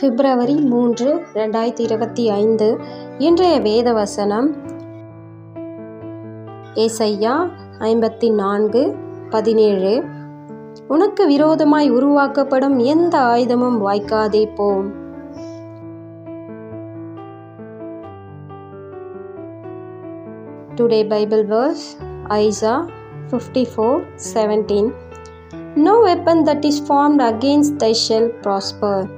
பிப்ரவரி மூன்று ரெண்டாயிரத்தி இருபத்தி ஐந்து. இன்றைய வேத வசனம் ஏசையா ஐம்பத்தி நான்கு பதினேழு. உனக்கு விரோதமாய் உருவாக்கப்படும் எந்த ஆயுதமும் வாய்க்காதே போம் today Bible verse Isaiah fifty four seventeen No weapon that is formed against thy shall prosper.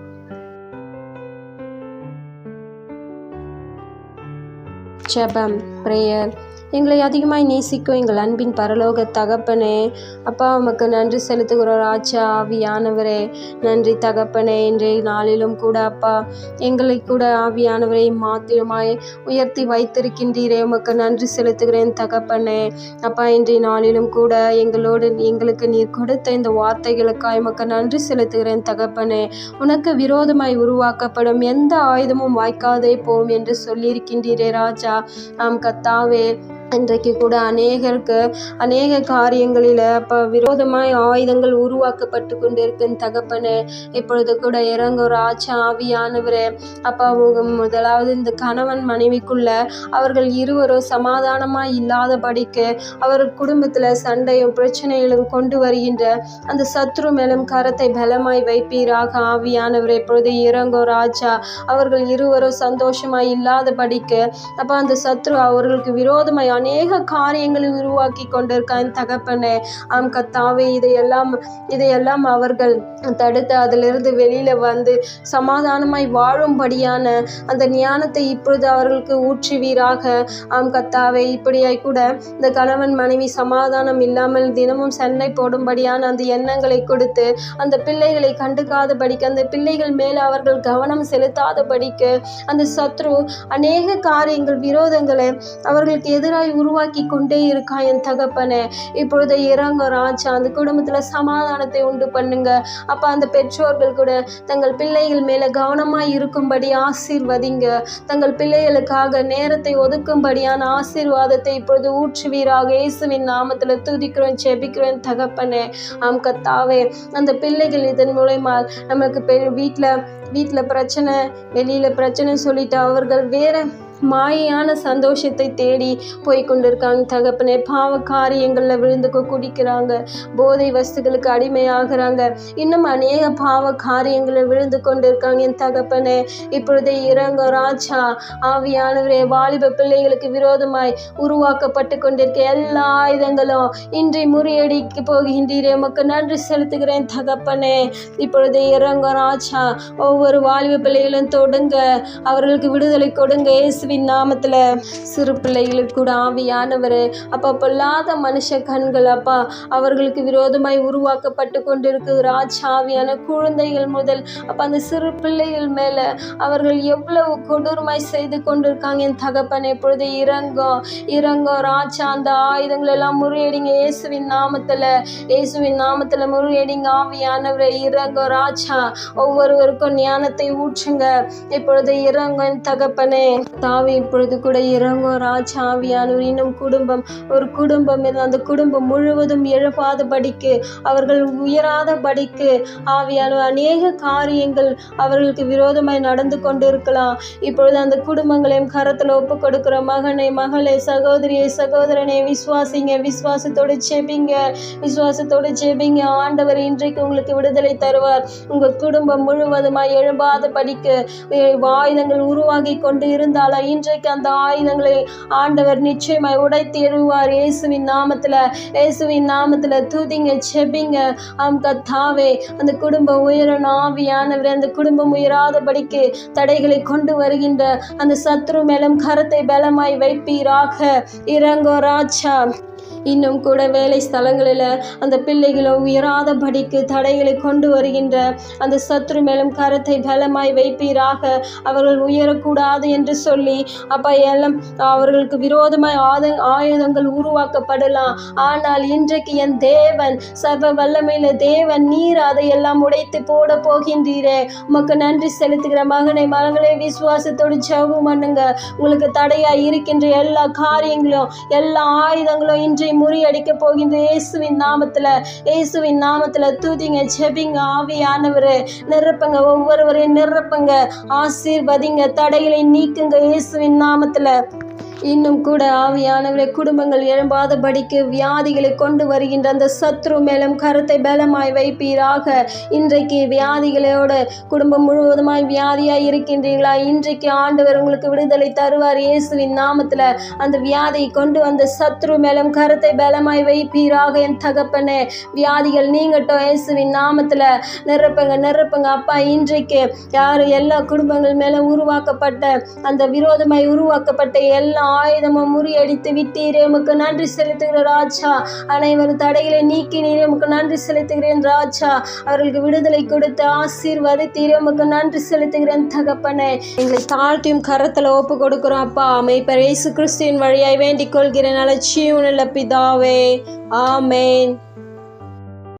ஜெபம் பிரேயர் எங்களை அதிகமாய் நேசிக்கும் எங்கள் அன்பின் பரலோக தகப்பனே. அப்பா உமக்கு நன்றி செலுத்துகிறோம் ராஜா ஆவியானவரே. நன்றி தகப்பனே இன்றைய நாளிலும் கூட அப்பா எங்களை கூட ஆவியானவரை மாத்திரமாய் உயர்த்தி வைத்திருக்கின்றீரே. உமக்கு நன்றி செலுத்துகிறேன் தகப்பனே. அப்பா இன்றைய நாளிலும் கூட எங்களோடு எங்களுக்கு நீர் கொடுத்த இந்த வார்த்தைகளுக்காய் உமக்கு நன்றி செலுத்துகிறேன் தகப்பனே. உனக்கு விரோதமாய் உருவாக்கப்படும் எந்த ஆயுதமும் வாய்க்காதே போம் என்று சொல்லியிருக்கின்றீரே ராஜா. ஆம் கத்தாவே. இன்றைக்கு கூட அநேகருக்கு அநேக காரியங்களில் அப்போ விரோதமாய் ஆயுதங்கள் உருவாக்கப்பட்டு கொண்டு இருக்கும் தகப்பனே இப்பொழுது கூட இறங்க ஒரு ஆச்சா ஆவியானவரே அப்போ முதலாவது இந்த கணவன் மனைவிக்குள்ள அவர்கள் இருவரும் சமாதானமாக இல்லாதபடிக்கு அவர் குடும்பத்தில் சண்டையும் பிரச்சனைகளும் கொண்டு வருகின்ற அந்த சத்ரு மேலும் கரத்தை பலமாய் வைப்பீராக ஆவியானவரே. இப்பொழுது இறங்கோ ராஜா அவர்கள் இருவரும் சந்தோஷமாய் இல்லாதபடிக்கு அப்போ அந்த சத்ரு அவர்களுக்கு விரோதமாய் அநேக காரியங்களை உருவாக்கி கொண்டிருக்கான் தகப்பனே. ஆம் கத்தாவே இதையெல்லாம் இதையெல்லாம் அவர்கள் தடுத்து அதிலிருந்து வெளியில் வந்து சமாதானமாய் வாழும்படியான அந்த ஞானத்தை இப்பொழுது அவர்களுக்கு ஊற்றுவீராக. ஆம் கத்தாவே இப்படியாய் கூட இந்த கணவன் மனைவி சமாதானம் இல்லாமல் தினமும் சென்னை போடும்படியான அந்த எண்ணங்களை கொடுத்து அந்த பிள்ளைகளை கண்டுக்காதபடிக்கு அந்த பிள்ளைகள் மேல் அவர்கள் கவனம் செலுத்தாதபடிக்கு அந்த சத்ரு அநேக காரியங்கள் விரோதங்களை அவர்களுக்கு எதிராக குடும்பத்தை உருவாக்கி கொண்டே இருக்கா என் தகப்பனே. இப்பொழுது இறங்க ராஜா அந்த குடும்பத்தில் சமாதானத்தை உண்டு பண்ணுங்க. அப்போ அந்த பெற்றோர்கள் கூட தங்கள் பிள்ளைகள் மேலே கவனமாக இருக்கும்படி ஆசீர்வதிங்க. தங்கள் பிள்ளைகளுக்காக நேரத்தை ஒதுக்கும்படியான ஆசீர்வாதத்தை இப்பொழுது ஊற்றுவீராக. இயேசுவின் நாமத்தில் துதிக்கிறோம் செபிக்கிறோம் தகப்பனே. ஆம் கத்தாவே அந்த பிள்ளைகள் இதன் மூலயமா நமக்கு பெ வீட்டில் வீட்டில் பிரச்சனை வெளியில் பிரச்சனை சொல்லிட்டு அவர்கள் வேறு மாயான சந்தோஷத்தை தேடி போய் கொண்டிருக்காங்க. தகப்பனே பாவ காரியங்களில் விழுந்து குடிக்கிறாங்க. போதை வஸ்துகளுக்கு அடிமையாகிறாங்க. இன்னும் அநேக பாவ காரியங்களில் விழுந்து கொண்டிருக்காங்க என் தகப்பனே. இப்பொழுதே இறங்க ராஜா. ஆவியானவரே வாலிப பிள்ளைகளுக்கு விரோதமாய் உருவாக்கப்பட்டு கொண்டிருக்க எல்லா ஆயுதங்களும் இன்றி முறியடிக்கு போகின்றீரே. உமக்கு நன்றி செலுத்துகிறேன் தகப்பனே. இப்பொழுது இறங்க ராஜா. ஒவ்வொரு வாலிப பிள்ளைகளும் தொடுங்க. அவர்களுக்கு விடுதலை கொடுங்க. இயேசுவின் நாமத்தில் சிறு பிள்ளைகளுக்கு கூட ஆவியானவர். அப்பா பொல்லாத மனுஷ கண்கள் அப்பா அவர்களுக்கு விரோதமாய் உருவாக்கப்பட்டு கொண்டிருக்கு ராஜாவியான குழந்தைகள் முதல் அப்போ அந்த சிறு பிள்ளைகள் மேலே அவர்கள் எவ்வளவு கொடூரமாய் செய்து கொண்டிருக்காங்க. என் தகப்பனை இப்பொழுது இறங்கும் இறங்கும் ராஜா அந்த ஆயுதங்கள் எல்லாம் முறியடிங்க. இயேசுவின் நாமத்தில் இயேசுவின் நாமத்தில் முறியடிங்க. ஆவியானவரை இறங்கும் ராஜா. ஒவ்வொருவருக்கும் ஞானத்தை ஊற்றுங்க. இப்பொழுது இறங்கும் தகப்பனே. தா ஆவி இப்பொழுது கூட இறங்கும் ராஜா இன்னும் குடும்பம் ஒரு குடும்பம் அந்த குடும்பம் முழுவதும் எழுப்பாதபடிக்கு அவர்கள் உயராத படிக்கு ஆவியானவர் அநேக காரியங்கள் அவர்களுக்கு விரோதமாய் நடந்து கொண்டு இருக்கலாம் இப்பொழுது அந்த குடும்பங்களையும் கரத்தில் ஒப்பு கொடுக்கிற மகனை மகளை சகோதரியை சகோதரனை விசுவாசிங்க விசுவாசத்தோடு செபிங்க விசுவாசத்தோடு செபிங்க ஆண்டவர் இன்றைக்கு உங்களுக்கு விடுதலை தருவார். உங்கள் குடும்பம் முழுவதுமாய் எழும்பாத படிக்கு ஆயுதங்கள் உருவாகி கொண்டு இருந்தாலும் இன்றைக்கு அந்த ஆயுதங்களை ஆண்டவர் நிச்சயமாய் உடைத்து எழுவார் இயேசுவின் நாமத்தில் இயேசுவின் நாமத்தில் தூதிங்க செபிங்க. ஆம் கத்தாவே அந்த குடும்பம் உயரன் ஆவியானவர் அந்த குடும்பம் உயராதபடிக்கு தடைகளை கொண்டு வருகின்ற அந்த சத்ரு மேலும் கரத்தை பலமாய் வைப்பீராக. இறங்கோ ராஜா. இன்னும் கூட வேலை ஸ்தலங்களில் அந்த பிள்ளைகளை உயராதபடிக்கு தடைகளை கொண்டு வருகின்ற அந்த சத்ரு மேலும் கரத்தை பலமாய் வைப்பீராக. அவர்கள் உயரக்கூடாது என்று சொல்லி அப்பா எல்லாம் அவர்களுக்கு விரோதமாய் ஆத ஆயுதங்கள் உருவாக்கப்படலாம். ஆனால் இன்றைக்கு என் தேவன் சர்வ வல்லமையில தேவன் நீர் அதை எல்லாம் உடைத்து போட போகின்றீரே. உமக்கு நன்றி செலுத்துகிற மகனை மகனை விசுவாசத்தோடு ஜெபம் பண்ணுங்க. உங்களுக்கு தடையாய் இருக்கின்ற எல்லா காரியங்களும் எல்லா ஆயுதங்களும் இன்று வியாதியை முறியடிக்க போகின்ற இயேசுவின் நாமத்துல இயேசுவின் நாமத்துல தூதிங்க ஜெபிங்க ஆவியானவர் நிரப்புங்க ஒவ்வொருவரையும் நிரப்புங்க ஆசீர்வதிங்க தடைகளை நீக்குங்க இயேசுவின் நாமத்துல. இன்னும் கூட ஆவியானவரை குடும்பங்கள் எழும்பாதபடிக்கு வியாதிகளை கொண்டு வருகின்ற அந்த சத்ரு மேலும் கருத்தை பலமாய் வைப்பீராக. இன்றைக்கு வியாதிகளோட குடும்பம் முழுவதுமாய் வியாதியாய் இருக்கின்றீங்களா இன்றைக்கு ஆண்டவர் உங்களுக்கு விடுதலை தருவார் இயேசுவின் நாமத்துல. அந்த வியாதியை கொண்டு வந்த சத்ரு மேலும் கருத்தை பலமாய் வைப்பீராக என் தகப்பனே. வியாதிகள் நீங்கட்டும் இயேசுவின் நாமத்துல. நிரப்புங்க நிரப்புங்க. அப்பா இன்றைக்கு யார் எல்லா குடும்பங்கள் மேலும் உருவாக்கப்பட்ட அந்த விரோதமாய் உருவாக்கப்பட்ட எல்லா ஆயுதமும் முறியடித்து விட்டீரே. உமக்கு நன்றி செலுத்துகிற ராஜா. அனைவரும் தடைகளை நீக்கினீரே. உமக்கு நன்றி செலுத்துகிறேன் ராஜா. அவர்களுக்கு விடுதலை கொடுத்து ஆசீர்வதித்தீரே. உமக்கு நன்றி செலுத்துகிறேன் தகப்பனே. எங்களை தாழ்த்தியும் கரத்தில் ஒப்பு கொடுக்குறோம் அப்பா. அமைப்பர் இயேசு கிறிஸ்துவின் வழியாய் வேண்டிக் கொள்கிறேன். அலட்சியம் பிதாவே. ஆமேன்.